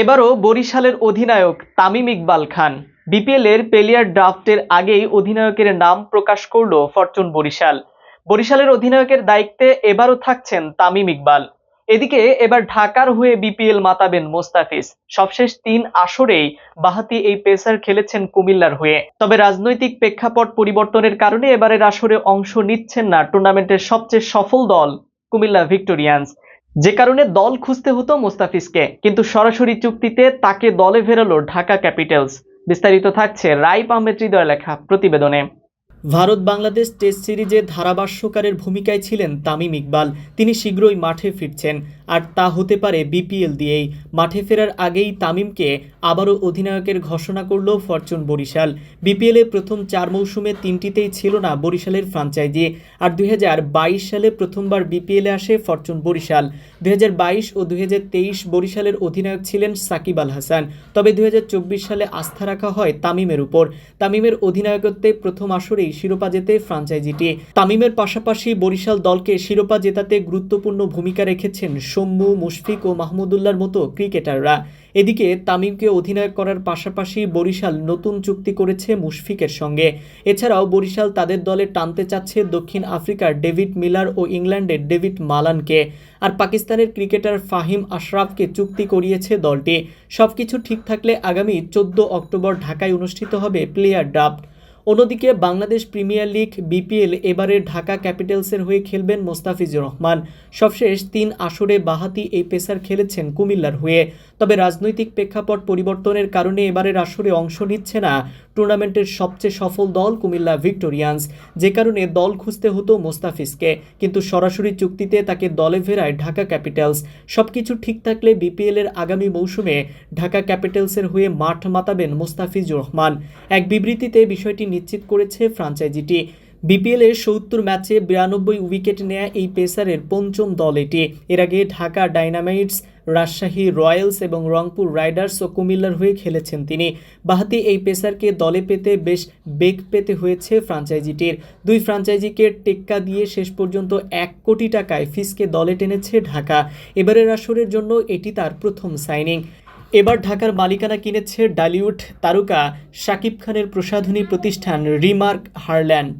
এবারও বরিশালের অধিনায়ক তামিম ইকবাল খান। বিপিএল এর প্লেয়ার ড্রাফটের আগেই অধিনায়কের নাম প্রকাশ করল ফরচুন বরিশাল। বরিশালের অধিনায়কের দায়িত্বে এবারও থাকছেন তামিম ইকবাল। এদিকে এবার ঢাকার হয়ে বিপিএল মাতাবেন মোস্তাফিজ। সবশেষ তিন আসরেই বাহাতি এই পেসার খেলেছেন কুমিল্লার হয়ে। তবে রাজনৈতিক প্রেক্ষাপট পরিবর্তনের কারণে এবারের আসরে অংশ নিচ্ছেন না টুর্নামেন্টের সবচেয়ে সফল দল কুমিল্লা ভিক্টোরিয়ান্স। যে কারণে দল খুঁজতে হতো মোস্তাফিজকে। কিন্তু সরাসরি চুক্তিতে তাকে দলে ফেরালো ঢাকা ক্যাপিটালস। বিস্তারিত থাকছে রাইপ আহমেদ হৃদয় লেখা প্রতিবেদনে। ভারত বাংলাদেশ টেস্ট সিরিজে ধারাভাষ্যকারের ভূমিকায় ছিলেন তামিম ইকবাল। তিনি শীঘ্রই মাঠে ফিরছেন। আর তা হতে পারে বিপিএল দিয়েই। মাঠে ফেরার আগেই তামিমকে আবারও অধিনায়কের ঘোষণা করল ফরচুন বরিশাল। বিপিএলে প্রথম চার মৌসুমে তিনটিতেই ছিল না বরিশালের ফ্রাঞ্চাইজি, আর দুই হাজার বাইশ সালে প্রথমবার বিপিএলে আসে ফরচুন বরিশাল। দুই হাজার বাইশ ও দুই হাজার তেইশ বরিশালের অধিনায়ক ছিলেন সাকিব আল হাসান, তবে দুই হাজার চব্বিশ সালে আস্থা রাখা হয় তামিমের উপর। তামিমের অধিনায়কত্বে প্রথম আসরেই শিরোপা জেতে ফ্রাঞ্চাইজিটি। তামিমের পাশাপাশি বরিশাল দলকে শিরোপা জেতাতে গুরুত্বপূর্ণ ভূমিকা রেখেছেন সৌম্য, মুশফিক ও মাহমুদুল্লার মতো ক্রিকেটাররা। এদিকে তামিমকে অধিনায়ক করার পাশাপাশি বরিশাল নতুন চুক্তি করেছে মুশফিকের সঙ্গে। এছাড়াও বরিশাল তাদের দলে টানতে চাচ্ছে দক্ষিণ আফ্রিকার ডেভিড মিলার ও ইংল্যান্ডের ডেভিড মালানকে। আর পাকিস্তানের ক্রিকেটার ফাহিম আশরাফকে চুক্তি করিয়েছে দলটি। সবকিছু ঠিক থাকলে আগামী চোদ্দ অক্টোবর ঢাকায় অনুষ্ঠিত হবে প্লেয়ার ড্রাফট। অন্যদিকে বাংলাদেশ প্রিমিয়ার লিগ, বিপিএল এবারে ঢাকা ক্যাপিটালসের হয়ে খেলবেন মোস্তাফিজুর রহমান। সবশেষ তিন আসরে বাহাতি এই পেসার খেলেছেন কুমিল্লার হয়ে। তবে রাজনৈতিক প্রেক্ষাপট পরিবর্তনের কারণে এবারের আসরে অংশ নিচ্ছে না টুর্নামেন্টের সবচেয়ে সফল দল কুমিল্লা ভিক্টোরিয়ান্স। যে কারণে দল খুঁজতে হতো মোস্তাফিজকে। কিন্তু সরাসরি চুক্তিতে তাকে দলে ফেরায় ঢাকা ক্যাপিটালস। সবকিছু ঠিক থাকলে বিপিএল এর আগামী মৌসুমে ঢাকা ক্যাপিটালসের হয়ে মাঠ মাতাবেন মোস্তাফিজুর রহমান। এক বিবৃতিতে বিষয়টি নিশ্চিত করেছে ফ্রাঞ্চাইজিটি। বিপিএল এর সত্তর ম্যাচে বিরানব্বই উইকেট নেয়া এই পেসারের পঞ্চম দল এটি। এর আগে ঢাকা ডাইনামাইটস রাজশাহী রয়্যালস এবং রংপুর রাইডার্স ও কুমিল্লার হয়ে খেলেছেন তিনি। বাহাতি এই পেসারকে দলে পেতে বেশ বেগ পেতে হয়েছে ফ্রাঞ্চাইজিটির। দুই ফ্রাঞ্চাইজিকে টেক্কা দিয়ে শেষ পর্যন্ত এক কোটি টাকায় ফিসকে দলে টেনেছে ঢাকা। এবারের আসরের জন্য এটি তার প্রথম সাইনিং। এবার ঢাকার মালিকানা কিনেছে ডালিউড তারকা শাকিব খানের প্রসাধনী প্রতিষ্ঠান রিমার্ক হারল্যান্ড।